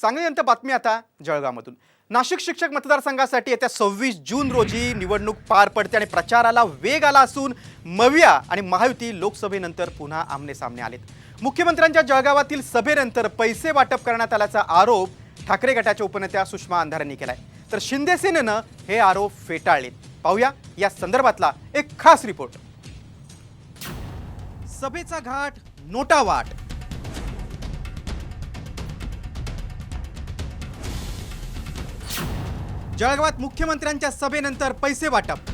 सांगलीनंतर बातमी आता जळगावमधून. नाशिक शिक्षक मतदारसंघासाठी येत्या सव्वीस जून रोजी निवडणूक पार पडते आणि प्रचाराला वेग आला असून मविया आणि महायुती लोकसभेनंतर पुन्हा आमने सामने आलेत. मुख्यमंत्र्यांच्या जळगावातील सभेनंतर पैसे वाटप करण्यात आल्याचा आरोप ठाकरे गटाच्या उपनेत्या सुषमा अंधारांनी केलाय. तर शिंदे सेनेनं हे आरोप फेटाळलेत. पाहूया या संदर्भातला एक खास रिपोर्ट. सभेचा घाट नोटा वाट. जळगावात मुख्यमंत्र्यांच्या सभेनंतर पैसे वाटप.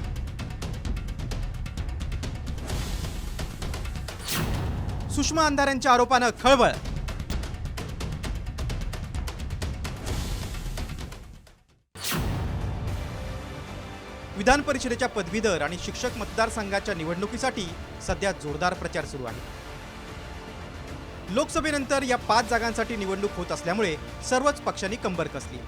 सुषमा अंधाऱ्यांच्या आरोपानं खळबळ. विधान परिषदेच्या पदवीधर आणि शिक्षक मतदारसंघाच्या निवडणुकीसाठी सध्या जोरदार प्रचार सुरू आहे. लोकसभेनंतर या पाच जागांसाठी निवडणूक होत असल्यामुळे सर्वच पक्षांनी कंबर कसली.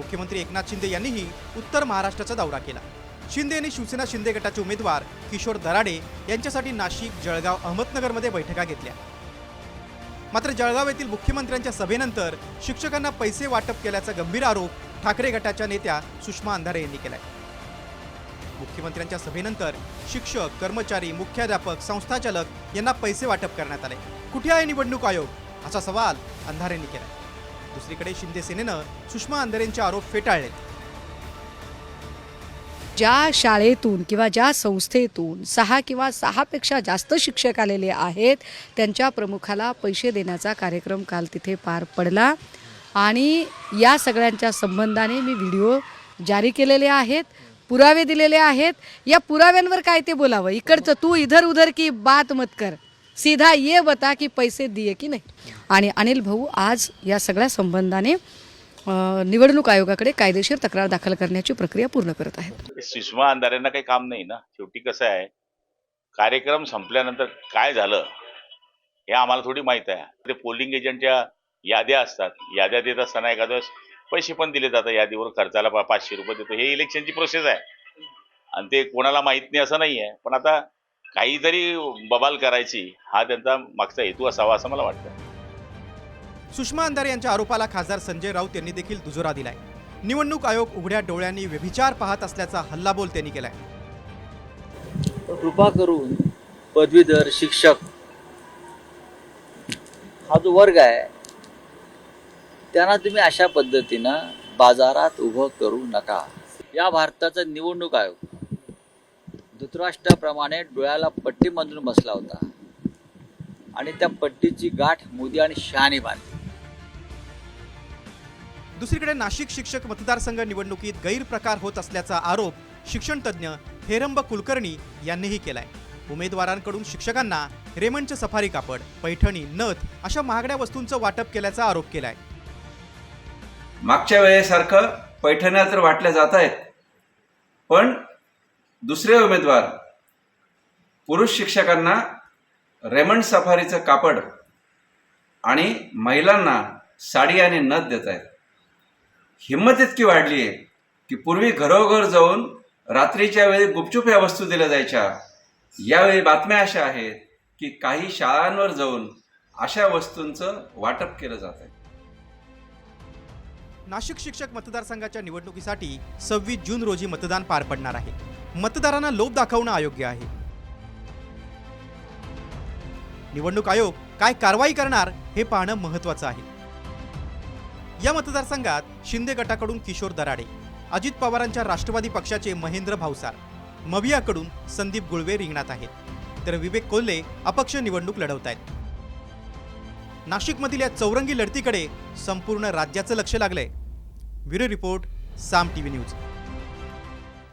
मुख्यमंत्री एकनाथ शिंदे यांनीही उत्तर महाराष्ट्राचा दौरा केला. शिंदे यांनी शिवसेना शिंदे गटाचे उमेदवार किशोर दराडे यांच्यासाठी नाशिक जळगाव अहमदनगरमध्ये बैठका घेतल्या. मात्र जळगाव येथील मुख्यमंत्र्यांच्या सभेनंतर शिक्षकांना पैसे वाटप केल्याचा गंभीर आरोप ठाकरे गटाच्या नेत्या सुषमा अंधारे यांनी केलाय. मुख्यमंत्र्यांच्या सभेनंतर शिक्षक कर्मचारी मुख्याध्यापक संस्थाचालक यांना पैसे वाटप करण्यात आले. कुठे आहे निवडणूक आयोग? असा सवाल अंधारेंनी केला दुसरीकडे शिंदे सेनेनं सुषमा आंधरेंचे आरोप फेटाळलेत ज्या शाळेतून किंवा ज्या संस्थेतून सहा किंवा सहापेक्षा जास्त शिक्षक आलेले आहेत त्यांच्या प्रमुखाला पैसे देण्याचा कार्यक्रम काल तिथे पार पडला. आणि या सगळ्यांच्या संबंधाने मी व्हिडिओ जारी केलेले आहेत पुरावे दिलेले आहेत. या पुराव्यांवर काय ते बोलावं? इकडचं तू इधर उधर की बात मत कर. सीधा ये बता की पैसे दिए की नाही. आणि अनिल भाऊ आज या सगळ्या संबंधाने निवडणूक आयोगाकडे कायदेशीर तक्रार दाखल करण्याची प्रक्रिया पूर्ण करत आहेत. सुषमा अंधारेंना काही काम नाही ना? शेवटी कसं आहे कार्यक्रम संपल्यानंतर काय झालं हे आम्हाला थोडी माहीत आहे. ते पोलिंग एजंटच्या याद्या असतात. याद्या देत असताना एखाद्या वेळेस पैसे पण दिले जातात यादीवर खर्चाला पाचशे रुपये देतो. हे इलेक्शनची प्रोसेस आहे. आणि ते कोणाला माहीत नाही असं नाही आहे पण आता काहीतरी बबाल करायची हा त्यांचा मागचा हेतू असावा असं मला वाटतं. सुषमा अंधारे यांच्या आरोपाला खासदार संजय राऊत यांनी देखील दुजोरा दिलाय. निवडणूक आयोग उघड्या डोळ्यांनी व्यभिचार पाहत असल्याचा हल्लाबोल त्यांनी केलाय. कृपा करून पदवीधर शिक्षक हा जो वर्ग आहे त्यांना तुम्ही अशा पद्धतीनं बाजारात उभं करू नका. या भारताचा निवडणूक आयोग धृतराष्ट्राप्रमाणे डोळ्याला पट्टी बांधून बसला होता. आणि त्या पट्टीची गाठ मोदी आणि शहाने बांधली. दुसरीकडे नाशिक शिक्षक मतदारसंघ निवडणुकीत गैरप्रकार होत असल्याचा आरोप शिक्षण तज्ज्ञ हेरंब कुलकर्णी यांनीही केलाय. उमेदवारांकडून शिक्षकांना रेमंडचे सफारी कापड पैठणी नथ अशा महागड्या वस्तूंचं वाटप केल्याचा आरोप केलाय. मागच्या वेळेसारखं पैठण्या तर वाटल्या जात आहेत. पण दुसरे उमेदवार पुरुष शिक्षकांना रेमंड सफारीचं कापड आणि महिलांना साडी आणि नथ देत आहेत. हिंमत इतकी वाढली आहे की पूर्वी घरोघर जाऊन रात्रीच्या वेळी गुपचूप या वस्तू दिल्या जायच्या. यावेळी बातम्या अशा आहेत की काही शाळांवर जाऊन अशा वस्तूंचं वाटप केलं जात आहे. नाशिक शिक्षक मतदारसंघाच्या निवडणुकीसाठी सव्वीस जून रोजी मतदान पार पडणार आहे. मतदारांना लोभ दाखवणं अयोग्य आहे. निवडणूक आयोग काय कारवाई करणार हे पाहणं महत्वाचं आहे. या मतदारसंघात शिंदे गटाकडून किशोर दराडे अजित पवारांच्या राष्ट्रवादी पक्षाचे महेंद्र भावसार मवियाकडून संदीप गुळवे रिंगणात आहेत. तर विवेक कोल्हे अपक्ष निवडणूक लढवत आहेत. नाशिकमधील या चौरंगी लढतीकडे संपूर्ण राज्याचं लक्ष लागलंय. Bureau report Saam TV news.